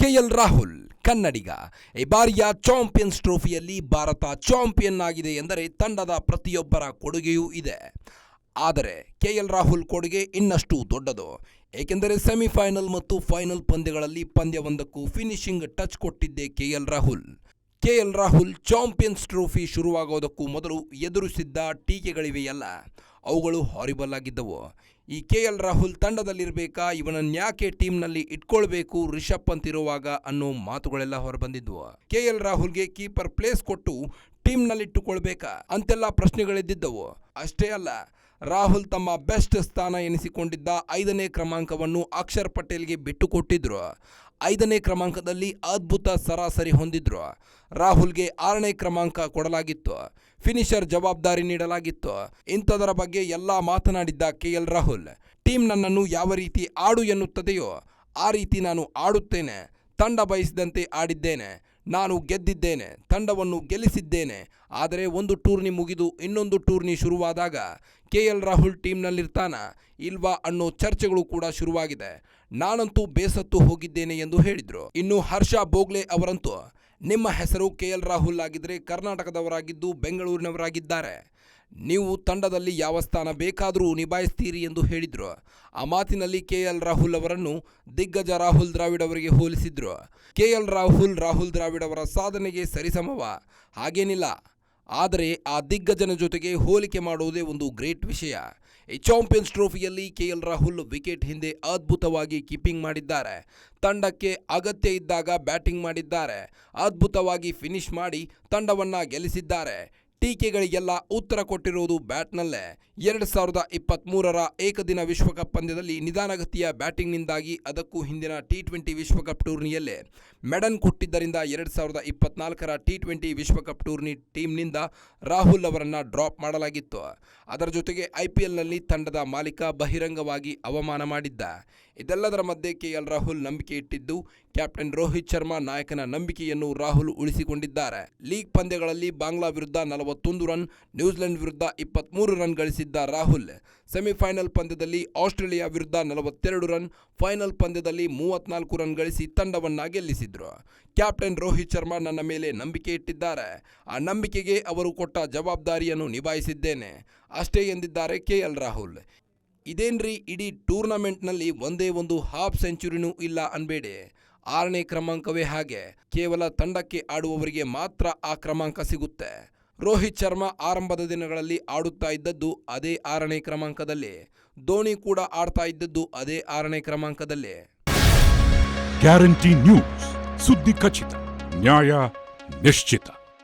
KL Rahul, ಕನ್ನಡಿಗ. ಈ ಬಾರಿಯ champions ಟ್ರೋಫಿಯಲ್ಲಿ Bharat champion ಆಗಿದೆ ಎಂದರೆ ತಂಡದ ಪ್ರತಿಯೊಬ್ಬರ ಕೊಡುಗೆಯೂ ಇದೆ. ಆದರೆ ಕೆ ಎಲ್ ರಾಹುಲ್ ಕೊಡುಗೆ ಇನ್ನಷ್ಟು ದೊಡ್ಡದು. ಏಕೆಂದರೆ ಸೆಮಿಫೈನಲ್ ಮತ್ತು ಫೈನಲ್ ಪಂದ್ಯಗಳಲ್ಲಿ ಪಂದ್ಯವೊಂದಕ್ಕೂ ಫಿನಿಶಿಂಗ್ ಟಚ್ ಕೊಟ್ಟಿದ್ದೆ K L Rahul. K L Rahul champions trophy ಶುರುವಾಗೋದಕ್ಕೂ ಮೊದಲು ಎದುರಿಸಿದ್ದ ಟೀಕೆಗಳಿವೆಯಲ್ಲ. ಅವುಗಳು ಹಾರಿಬಲ್ ಆಗಿದ್ದವು. ಈ ಕೆ ಎಲ್ ರಾಹುಲ್ ತಂಡದಲ್ಲಿರಬೇಕಾ? ಇವನನ್ಯಾಕೆ ಟೀಮ್ನಲ್ಲಿ ಇಟ್ಕೊಳ್ಬೇಕು? ರಿಷಬ್ ಪಂತ್ ಇರುವಾಗ ಅನ್ನೋ ಮಾತುಗಳೆಲ್ಲ ಹೊರಬಂದಿದ್ವು. ಕೆಎಲ್ ರಾಹುಲ್ಗೆ ಕೀಪರ್ ಪ್ಲೇಸ್ ಕೊಟ್ಟು ಟೀಮ್ನಲ್ಲಿಟ್ಟುಕೊಳ್ಬೇಕಾ ಅಂತೆಲ್ಲ ಪ್ರಶ್ನೆಗಳಿದ್ದಿದ್ದವು. ಅಷ್ಟೇ ಅಲ್ಲ, ರಾಹುಲ್ ತಮ್ಮ ಬೆಸ್ಟ್ ಸ್ಥಾನ ಎನಿಸಿಕೊಂಡಿದ್ದ ಐದನೇ ಕ್ರಮಾಂಕವನ್ನು ಅಕ್ಷರ್ ಪಟೇಲ್ಗೆ ಬಿಟ್ಟುಕೊಟ್ಟಿದ್ರು. ಐದನೇ ಕ್ರಮಾಂಕದಲ್ಲಿ ಅದ್ಭುತ ಸರಾಸರಿ ಹೊಂದಿದ್ರು. ರಾಹುಲ್ಗೆ ಆರನೇ ಕ್ರಮಾಂಕ ಕೊಡಲಾಗಿತ್ತು. ಫಿನಿಷರ್ ಜವಾಬ್ದಾರಿ ನೀಡಲಾಗಿತ್ತು. ಇಂಥದರ ಬಗ್ಗೆ ಎಲ್ಲ ಮಾತನಾಡಿದ್ದ ಕೆ ಎಲ್ ರಾಹುಲ್, ಟೀಮ್ ನನ್ನನ್ನು ಯಾವ ರೀತಿ ಆಡು ಎನ್ನುತ್ತದೆಯೋ, ಆ ರೀತಿ ನಾನು ಆಡುತ್ತೇನೆ. ತಂಡ ಬಯಸಿದಂತೆ ಆಡಿದ್ದೇನೆ. ನಾನು ಗೆದ್ದಿದ್ದೇನೆ, ತಂಡವನ್ನು ಗೆಲ್ಲಿಸಿದ್ದೇನೆ. ಆದರೆ ಒಂದು ಟೂರ್ನಿ ಮುಗಿದು ಇನ್ನೊಂದು ಟೂರ್ನಿ ಶುರುವಾದಾಗ ಕೆ ಎಲ್ ರಾಹುಲ್ ಟೀಮ್ನಲ್ಲಿರ್ತಾನ, ಇಲ್ವಾ ಅನ್ನೋ ಚರ್ಚೆಗಳು ಕೂಡ ಶುರುವಾಗಿದೆ. ನಾನಂತೂ ಬೇಸತ್ತು ಹೋಗಿದ್ದೇನೆ ಎಂದು ಹೇಳಿದರು. ಇನ್ನು ಹರ್ಷ ಬೋಗ್ಲೆ ಅವರಂತೂ ನಿಮ್ಮ ಹೆಸರು ಕೆ ಎಲ್ ರಾಹುಲ್ ಆಗಿದ್ರೆ ಕರ್ನಾಟಕದವರಾಗಿದ್ದು ಬೆಂಗಳೂರಿನವರಾಗಿದ್ದಾರೆ. ನೀವು ತಂಡದಲ್ಲಿ ಯಾವ ಸ್ಥಾನ ಬೇಕಾದರೂ ನಿಭಾಯಿಸ್ತೀರಿ ಎಂದು ಹೇಳಿದರು. ಆ ಮಾತಿನಲ್ಲಿ ಕೆ ಎಲ್ ರಾಹುಲ್ ಅವರನ್ನು ದಿಗ್ಗಜ ರಾಹುಲ್ ದ್ರಾವಿಡ್ ಅವರಿಗೆ ಹೋಲಿಸಿದ್ರು. ಕೆ ಎಲ್ ರಾಹುಲ್ ರಾಹುಲ್ ದ್ರಾವಿಡ್ ಅವರ ಸಾಧನೆಗೆ ಸರಿಸಮವ. ಹಾಗೇನಿಲ್ಲ. ಆದರೆ ಆ ದಿಗ್ಗಜನ ಜೊತೆಗೆ ಹೋಲಿಕೆ ಮಾಡುವುದೇ ಒಂದು ಗ್ರೇಟ್ ವಿಷಯ. ಈ ಚಾಂಪಿಯನ್ಸ್ ಟ್ರೋಫಿಯಲ್ಲಿ ಕೆ ಎಲ್ ರಾಹುಲ್ ವಿಕೆಟ್ ಹಿಂದೆ ಅದ್ಭುತವಾಗಿ ಕೀಪಿಂಗ್ ಮಾಡಿದ್ದಾರೆ. ತಂಡಕ್ಕೆ ಅಗತ್ಯ ಇದ್ದಾಗ ಬ್ಯಾಟಿಂಗ್ ಮಾಡಿದ್ದಾರೆ. ಅದ್ಭುತವಾಗಿ ಫಿನಿಶ್ ಮಾಡಿ ತಂಡವನ್ನು ಗೆಲ್ಲಿಸಿದ್ದಾರೆ. ಟೀಕೆಗಳಿಗೆಲ್ಲ ಉತ್ತರ ಕೊಟ್ಟಿರುವುದು ಬ್ಯಾಟ್ನಲ್ಲೇ. ಎರಡು ಸಾವಿರದ ಇಪ್ಪತ್ತ್ಮೂರರ ಏಕದಿನ ವಿಶ್ವಕಪ್ ಪಂದ್ಯದಲ್ಲಿ ನಿಧಾನಗತಿಯ ಬ್ಯಾಟಿಂಗ್ನಿಂದಾಗಿ ಅದಕ್ಕೂ ಹಿಂದಿನ ಟಿ ಟ್ವೆಂಟಿ ವಿಶ್ವಕಪ್ ಟೂರ್ನಿಯಲ್ಲೇ. ಮೆಡನ್ ಕೊಟ್ಟಿದ್ದರಿಂದ ಎರಡು ಸಾವಿರದ ಇಪ್ಪತ್ನಾಲ್ಕರ ಟಿ ಟ್ವೆಂಟಿ ವಿಶ್ವಕಪ್ ಟೂರ್ನಿ ಟೀಮ್ನಿಂದ ರಾಹುಲ್ ಅವರನ್ನು ಡ್ರಾಪ್ ಮಾಡಲಾಗಿತ್ತು. ಅದರ ಜೊತೆಗೆ ಐ ಪಿ ಎಲ್ನಲ್ಲಿ ತಂಡದ ಮಾಲೀಕ ಬಹಿರಂಗವಾಗಿ ಅವಮಾನ ಮಾಡಿದ್ದ. ಇದೆಲ್ಲದರ ಮಧ್ಯೆ ಕೆ ಎಲ್ ರಾಹುಲ್ ನಂಬಿಕೆ ಇಟ್ಟಿದ್ದು, ಕ್ಯಾಪ್ಟನ್ ರೋಹಿತ್ ಶರ್ಮಾ ನಾಯಕನ ನಂಬಿಕೆಯನ್ನು ರಾಹುಲ್ ಉಳಿಸಿಕೊಂಡಿದ್ದಾರೆ. ಲೀಗ್ ಪಂದ್ಯಗಳಲ್ಲಿ ಬಾಂಗ್ಲಾ ವಿರುದ್ಧ ನಲವತ್ತೊಂದು ರನ್, ನ್ಯೂಜಿಲೆಂಡ್ ವಿರುದ್ಧ ಇಪ್ಪತ್ತ್ಮೂರು ರನ್ ಗಳಿಸಿದ್ದ ರಾಹುಲ್. ಸೆಮಿಫೈನಲ್ ಪಂದ್ಯದಲ್ಲಿ ಆಸ್ಟ್ರೇಲಿಯಾ ವಿರುದ್ಧ ನಲವತ್ತೆರಡು ರನ್, ಫೈನಲ್ ಪಂದ್ಯದಲ್ಲಿ ಮೂವತ್ನಾಲ್ಕು ರನ್ ಗಳಿಸಿ ತಂಡವನ್ನ ಗೆಲ್ಲಿಸಿದ್ರು. ಕ್ಯಾಪ್ಟನ್ ರೋಹಿತ್ ಶರ್ಮಾ ನನ್ನ ಮೇಲೆ ನಂಬಿಕೆ ಇಟ್ಟಿದ್ದಾರೆ. ಆ ನಂಬಿಕೆಗೆ ಅವರು ಕೊಟ್ಟ ಜವಾಬ್ದಾರಿಯನ್ನು ನಿಭಾಯಿಸಿದ್ದೇನೆ. ಅಷ್ಟೇ ಎಂದಿದ್ದಾರೆ ಕೆ ಎಲ್ ರಾಹುಲ್. ಇದೇನ್ರಿ ಇಡೀ ಟೂರ್ನಮೆಂಟ್ನಲ್ಲಿ ಒಂದೇ ಒಂದು ಹಾಫ್ ಸೆಂಚುರಿನೂ ಇಲ್ಲ ಅನ್ಬೇಡಿ. ಆರನೇ ಕ್ರಮಾಂಕವೇ ಹಾಗೆ. ಕೇವಲ ತಂಡಕ್ಕೆ ಆಡುವವರಿಗೆ ಮಾತ್ರ ಆ ಕ್ರಮಾಂಕ ಸಿಗುತ್ತೆ. ರೋಹಿತ್ ಶರ್ಮಾ ಆರಂಭದ ದಿನಗಳಲ್ಲಿ ಆಡುತ್ತಾ ಇದ್ದದ್ದು ಅದೇ ಆರನೇ ಕ್ರಮಾಂಕದಲ್ಲಿ. ಧೋನಿ ಕೂಡ ಆಡ್ತಾ ಇದ್ದದ್ದು ಅದೇ ಆರನೇ ಕ್ರಮಾಂಕದಲ್ಲಿ. Guarantee news. ಸುದ್ದಿ ಖಚಿತ, ನ್ಯಾಯ ನಿಶ್ಚಿತ.